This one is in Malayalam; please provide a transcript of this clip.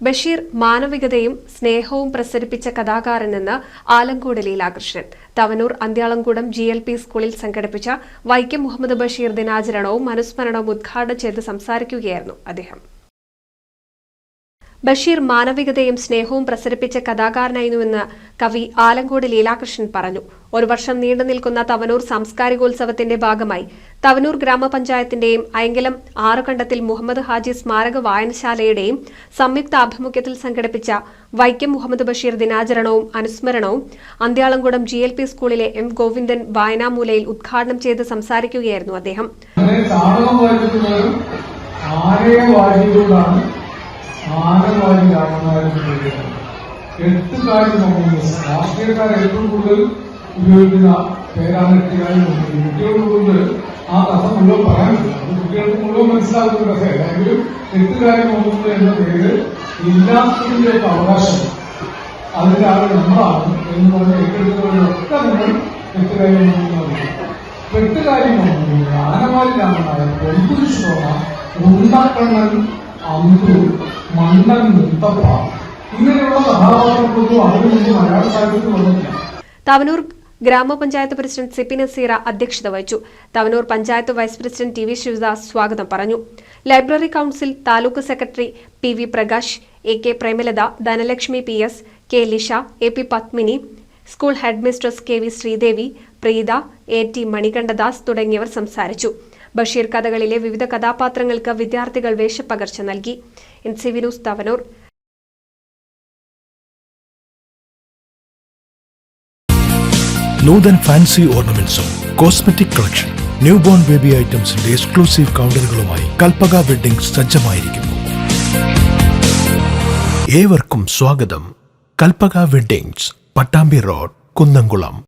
ബഷീർ മാനവികതയും സ്നേഹവും പ്രസരിപ്പിച്ച കഥാകാരനെന്ന് Alangode Leelakrishnan Thavanur Anthyalamkoodam G L P സ്കൂളിൽ സംഘടിപ്പിച്ച വൈക്കം മുഹമ്മദ് ബഷീർ ദിനാചരണവും അനുസ്മരണവും ഉദ്ഘാടനം ചെയ്ത് സംസാരിക്കുകയായിരുന്നു അദ്ദേഹം. ബഷീർ മാനവികതയും സ്നേഹവും പ്രസരിപ്പിച്ച കഥാകാരനായിരുന്നുവെന്ന് കവി ആലങ്കോട് ലീലാകൃഷ്ണൻ പറഞ്ഞു. ഒരു വർഷം നീണ്ടു നിൽക്കുന്ന തവനൂർ സാംസ്കാരികോത്സവത്തിന്റെ ഭാഗമായി തവനൂർ ഗ്രാമപഞ്ചായത്തിന്റെയും അയങ്കലം ആറുകണ്ടത്തിൽ മുഹമ്മദ് ഹാജി സ്മാരക വായനശാലയുടെയും സംയുക്ത ആഭിമുഖ്യത്തിൽ സംഘടിപ്പിച്ച വൈക്കം മുഹമ്മദ് ബഷീർ ദിനാചരണവും അനുസ്മരണവും അന്ത്യാളംകുടം ജി എൽ പി സ്കൂളിലെ എം ഗോവിന്ദൻ വായനാമൂലയിൽ ഉദ്ഘാടനം ചെയ്ത് സംസാരിക്കുകയായിരുന്നു അദ്ദേഹം. വാരി രാമനാരായണൻ എട്ട് കാര്യം നോക്കുന്നത് രാഷ്ട്രീയക്കാർ ഏറ്റവും കൂടുതൽ ഉപയോഗിക്കുന്ന പേരാണ് എട്ടുകാരി നോക്കുന്നത് കുട്ടികൾക്ക് കൊണ്ട് ആ കഥ മുഴുവൻ പറയാൻ അത് കുട്ടികൾക്ക് മുഴുവൻ മനസ്സിലാകുന്ന കഥയല്ല എങ്കിലും എട്ടുകാരി നോക്കുന്നത് എന്ന പേര് ഇല്ലാത്തതിന്റെ ഒക്കെ അവകാശം അതിന്റെ ആൾ നമ്മളാണ് എന്ന് പറഞ്ഞ ഏറ്റെടുത്തവരൊക്കെ നമ്മൾ നോക്കുന്നത് വെട്ടുകാരി നോക്കുന്നത് ആനമാരി രാമനായ പൊന്തുരു ശോഭ ഉണ്ടക്കണ്ണൻ അന്തു തവനൂർ ഗ്രാമപഞ്ചായത്ത് പ്രസിഡന്റ് സിപ്പി നസീറ അധ്യക്ഷത വഹിച്ചു. Thavanur panchayat vice president T V Sivadas സ്വാഗതം പറഞ്ഞു. Library council taluk secretary P V Prakash A K Premalatha Dhanalakshmi P S K Lisha A P Padmini school headmistress K V Sreedevi Preetha A T Manikandadas തുടങ്ങിയവർ സംസാരിച്ചു. ബഷീർ കഥകളിലെ വിവിധ കഥാപാത്രങ്ങൾക്ക് വിദ്യാർത്ഥികൾ വേഷപ്പകർച്ച നൽകി. N C Vinoos Thavanur. Noothan fancy ഓർണമെന്റ്സും cosmetic collection new born baby ഐറ്റംസിന്റെ exclusive കൗണ്ടറുകളുമായി കൽപ്പക വെഡിംഗ് സജ്ജമായിരിക്കുന്നു. ഏവർക്കും സ്വാഗതം. Kalpaka weddings Pattambi road Kunnamkulam.